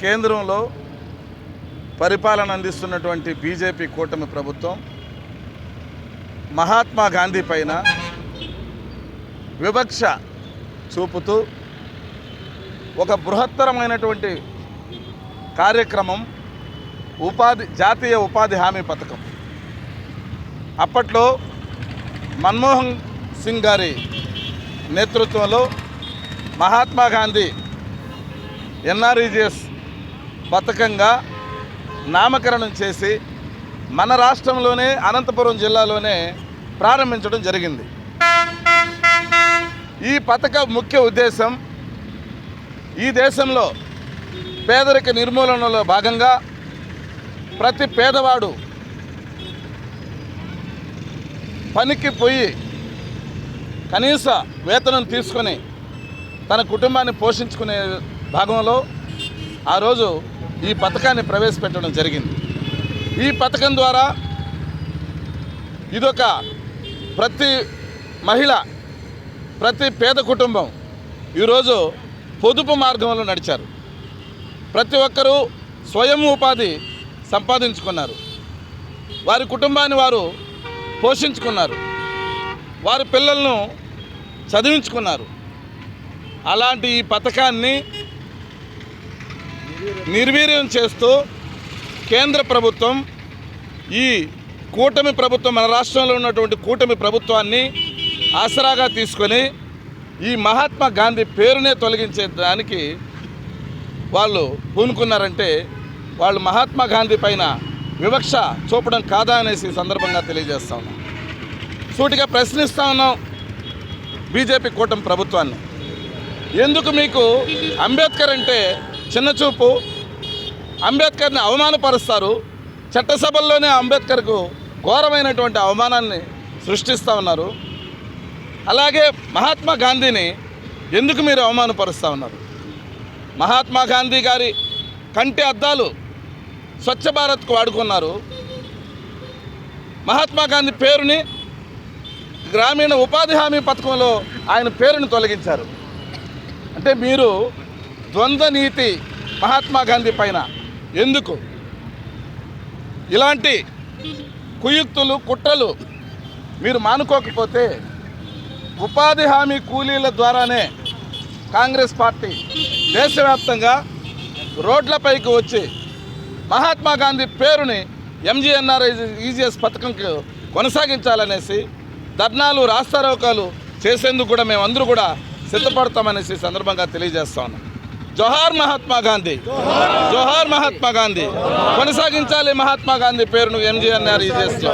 కేంద్రంలో పరిపాలన అందిస్తున్నటువంటి బీజేపీ కూటమి ప్రభుత్వం మహాత్మా గాంధీ పైన వివక్ష చూపుతూ ఒక బృహత్తరమైనటువంటి కార్యక్రమం ఉపాధి జాతీయ ఉపాధి హామీ పథకం. అప్పట్లో మన్మోహన్ సింగ్ గారి నేతృత్వంలో మహాత్మా గాంధీ ఎన్ఆర్ఈజిఎస్ పథకంగా నామకరణం చేసి మన రాష్ట్రంలోనే అనంతపురం జిల్లాలోనే ప్రారంభించడం జరిగింది. ఈ పథక ముఖ్య ఉద్దేశం ఈ దేశంలో పేదరిక నిర్మూలనలో భాగంగా ప్రతి పేదవాడు పనికి పోయి కనీస వేతనం తీసుకొని తన కుటుంబాన్ని పోషించుకునే భాగంలో ఆ రోజు ఈ పథకాన్ని ప్రవేశపెట్టడం జరిగింది. ఈ పథకం ద్వారా ఇదొక ప్రతి మహిళ ప్రతి పేద కుటుంబం ఈరోజు పొదుపు మార్గంలో నడిచారు. ప్రతి ఒక్కరూ స్వయం ఉపాధి సంపాదించుకున్నారు. వారి కుటుంబాన్ని వారు పోషించుకున్నారు. వారి పిల్లలను చదివించుకున్నారు. అలాంటి ఈ పథకాన్ని నిర్వీర్యం చేస్తూ కేంద్ర ప్రభుత్వం ఈ కూటమి ప్రభుత్వం మన రాష్ట్రంలో ఉన్నటువంటి కూటమి ప్రభుత్వాన్ని ఆసరాగా తీసుకొని ఈ మహాత్మా గాంధీ పేరునే తొలగించే దానికి వాళ్ళు పూనుకున్నారంటే వాళ్ళు మహాత్మా గాంధీ పైన వివక్ష చూపడం కాదా అనేసి సందర్భంగా తెలియజేస్తా సూటిగా ప్రశ్నిస్తా ఉన్నాం బీజేపీ కూటమి ప్రభుత్వాన్ని. ఎందుకు మీకు అంబేద్కర్ అంటే చిన్న చూపు? అంబేద్కర్ని అవమానపరుస్తారు. చట్టసభల్లోనే అంబేద్కర్కు ఘోరమైనటువంటి అవమానాన్ని సృష్టిస్తూ ఉన్నారు. అలాగే మహాత్మా గాంధీని ఎందుకు మీరు అవమానపరుస్తూ ఉన్నారు? మహాత్మా గాంధీ గారి కంటి అద్దాలు స్వచ్ఛ భారత్కు వాడుకున్నారు. మహాత్మా గాంధీ పేరుని గ్రామీణ ఉపాధి హామీ పథకంలో ఆయన పేరును తొలగించారు. అంటే మీరు ద్వంద్వ నీతి మహాత్మా గాంధీ పైన ఎందుకు ఇలాంటి కుయుక్తులు కుట్రలు మీరు మానుకోకపోతే ఉపాధి హామీ కూలీల ద్వారానే కాంగ్రెస్ పార్టీ దేశవ్యాప్తంగా రోడ్లపైకి వచ్చి మహాత్మా గాంధీ పేరుని ఎంజీఎన్ఆర్ ఈజీఎస్ పథకంకు కొనసాగించాలనేసి ధర్నాలు రాస్తారోకాలు చేసేందుకు కూడా మేమందరూ కూడా సిద్ధపడతామనేసి సందర్భంగా తెలియజేస్తా ఉన్నాం. జోహార్ మహాత్మా గాంధీ జోహార్ మహాత్మా గాంధీ. కొనసాగించాలి మహాత్మా గాంధీ పేరును ఎంజీఎన్ఆర్ ఈజీఎస్లో